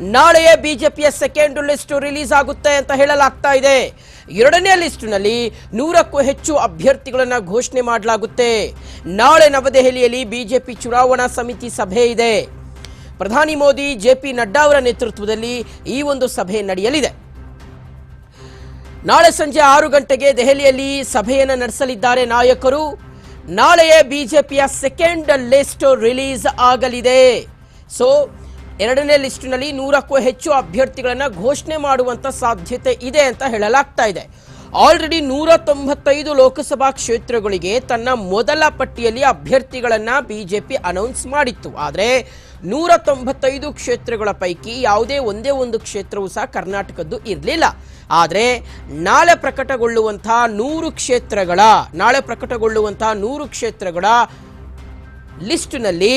ನಾಳೆಯೇ ಬಿಜೆಪಿಯ second list release ಆಗುತ್ತೆ ಅಂತ ಹೇಳಲಾಗ್ತಾ ಇದೆ. ಎರಡನೇ ಲಿಸ್ಟ್ನಲ್ಲಿ ನೂರಕ್ಕೂ ಹೆಚ್ಚು ಅಭ್ಯರ್ಥಿಗಳನ್ನು ಘೋಷಣೆ ಮಾಡಲಾಗುತ್ತೆ. ನಾಳೆ ನವದೆಹಲಿಯಲ್ಲಿ ಬಿಜೆಪಿ ಚುನಾವಣಾ ಸಮಿತಿ ಸಭೆ ಇದೆ. ಪ್ರಧಾನಿ ಮೋದಿ, ಜೆ ಪಿ ನಡ್ಡಾ ಅವರ ನೇತೃತ್ವದಲ್ಲಿ ಈ ಒಂದು ಸಭೆ ನಡೆಯಲಿದೆ. ನಾಳೆ ಸಂಜೆ ಆರು ಗಂಟೆಗೆ ದೆಹಲಿಯಲ್ಲಿ ಸಭೆಯನ್ನು ನಡೆಸಲಿದ್ದಾರೆ ನಾಯಕರು. ನಾಳೆಯೇ ಬಿಜೆಪಿಯ ಸೆಕೆಂಡ್ ಲಿಸ್ಟ್ ರಿಲೀಸ್ ಆಗಲಿದೆ. ಸೊ ಎರಡನೇ ಲಿಸ್ಟ್ನಲ್ಲಿ ನೂರಕ್ಕೂ ಹೆಚ್ಚು ಅಭ್ಯರ್ಥಿಗಳನ್ನು ಘೋಷಣೆ ಮಾಡುವಂತ ಸಾಧ್ಯತೆ ಇದೆ ಅಂತ ಹೇಳಲಾಗ್ತಾ ಇದೆ. ಆಲ್ರೆಡಿ ನೂರ ತೊಂಬತ್ತೈದು ಲೋಕಸಭಾ ಕ್ಷೇತ್ರಗಳಿಗೆ ತನ್ನ ಮೊದಲ ಪಟ್ಟಿಯಲ್ಲಿ ಅಭ್ಯರ್ಥಿಗಳನ್ನು ಬಿಜೆಪಿ ಅನೌನ್ಸ್ ಮಾಡಿತ್ತು. ಆದರೆ ನೂರ ತೊಂಬತ್ತೈದು ಕ್ಷೇತ್ರಗಳ ಪೈಕಿ ಯಾವುದೇ ಒಂದೇ ಒಂದು ಕ್ಷೇತ್ರವೂ ಸಹ ಕರ್ನಾಟಕದ್ದು ಇರಲಿಲ್ಲ. ಆದರೆ ನಾಳೆ ಪ್ರಕಟಗೊಳ್ಳುವಂತಹ ನೂರು ಕ್ಷೇತ್ರಗಳ, ನಾಳೆ ಪ್ರಕಟಗೊಳ್ಳುವಂತಹ ನೂರು ಕ್ಷೇತ್ರಗಳ ಲಿಸ್ಟ್ನಲ್ಲಿ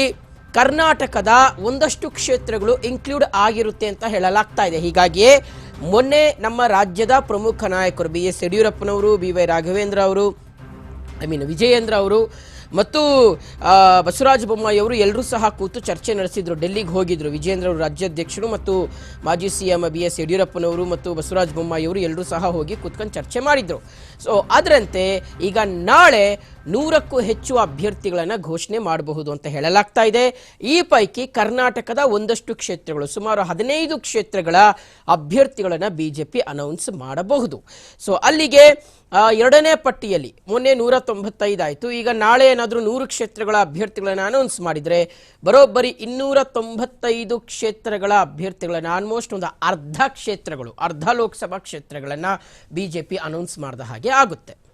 ಕರ್ನಾಟಕದ ಒಂದಷ್ಟು ಕ್ಷೇತ್ರಗಳು ಇನ್ಕ್ಲೂಡ್ ಆಗಿರುತ್ತೆ ಅಂತ ಹೇಳಲಾಗ್ತಾ ಇದೆ. ಹೀಗಾಗಿಯೇ ಮೊನ್ನೆ ನಮ್ಮ ರಾಜ್ಯದ ಪ್ರಮುಖ ನಾಯಕರು ಬಿ ಎಸ್ ಯಡಿಯೂರಪ್ಪನವರು, ಬಿ ವೈ ರಾಘವೇಂದ್ರ ಅವರು, ಐ ಮೀನ್ ವಿಜಯೇಂದ್ರ ಅವರು ಮತ್ತು ಬಸವರಾಜ ಬೊಮ್ಮಾಯಿ ಅವರು ಎಲ್ಲರೂ ಸಹ ಕೂತು ಚರ್ಚೆ ನಡೆಸಿದ್ರು. ಡೆಲ್ಲಿಗೆ ಹೋಗಿದ್ರು. ವಿಜಯೇಂದ್ರ ಅವರು ರಾಜ್ಯಾಧ್ಯಕ್ಷರು ಮತ್ತು ಮಾಜಿ ಸಿ ಎಂ ಬಿ ಎಸ್ ಯಡಿಯೂರಪ್ಪನವರು ಮತ್ತು ಬಸವರಾಜ ಬೊಮ್ಮಾಯಿ ಅವರು ಎಲ್ಲರೂ ಸಹ ಹೋಗಿ ಕೂತ್ಕೊಂಡು ಚರ್ಚೆ ಮಾಡಿದ್ರು. ಸೊ ಅದರಂತೆ ಈಗ ನಾಳೆ ನೂರಕ್ಕೂ ಹೆಚ್ಚು ಅಭ್ಯರ್ಥಿಗಳನ್ನು ಘೋಷಣೆ ಮಾಡಬಹುದು ಅಂತ ಹೇಳಲಾಗ್ತಾ ಇದೆ. ಈ ಪೈಕಿ ಕರ್ನಾಟಕದ ಒಂದಷ್ಟು ಕ್ಷೇತ್ರಗಳು, ಸುಮಾರು ಹದಿನೈದು ಕ್ಷೇತ್ರಗಳ ಅಭ್ಯರ್ಥಿಗಳನ್ನು ಬಿಜೆಪಿ ಅನೌನ್ಸ್ ಮಾಡಬಹುದು. ಸೊ ಅಲ್ಲಿಗೆ ಎರಡನೇ ಪಟ್ಟಿಯಲ್ಲಿ ಮೊನ್ನೆ ನೂರ ತೊಂಬತ್ತೈದು ಆಯಿತು. ಈಗ ನಾಳೆ ಏನಾದರೂ ನೂರು ಕ್ಷೇತ್ರಗಳ ಅಭ್ಯರ್ಥಿಗಳನ್ನು ಅನೌನ್ಸ್ ಮಾಡಿದರೆ, ಬರೋಬ್ಬರಿ ಇನ್ನೂರ ತೊಂಬತ್ತೈದು ಕ್ಷೇತ್ರಗಳ ಅಭ್ಯರ್ಥಿಗಳನ್ನು ಆಲ್ಮೋಸ್ಟ್ ಒಂದು ಅರ್ಧ ಕ್ಷೇತ್ರಗಳು, ಅರ್ಧ ಲೋಕಸಭಾ ಕ್ಷೇತ್ರಗಳನ್ನು ಬಿಜೆಪಿ ಅನೌನ್ಸ್ ಮಾಡಿದ ಹಾಗೆ ಆಗುತ್ತೆ.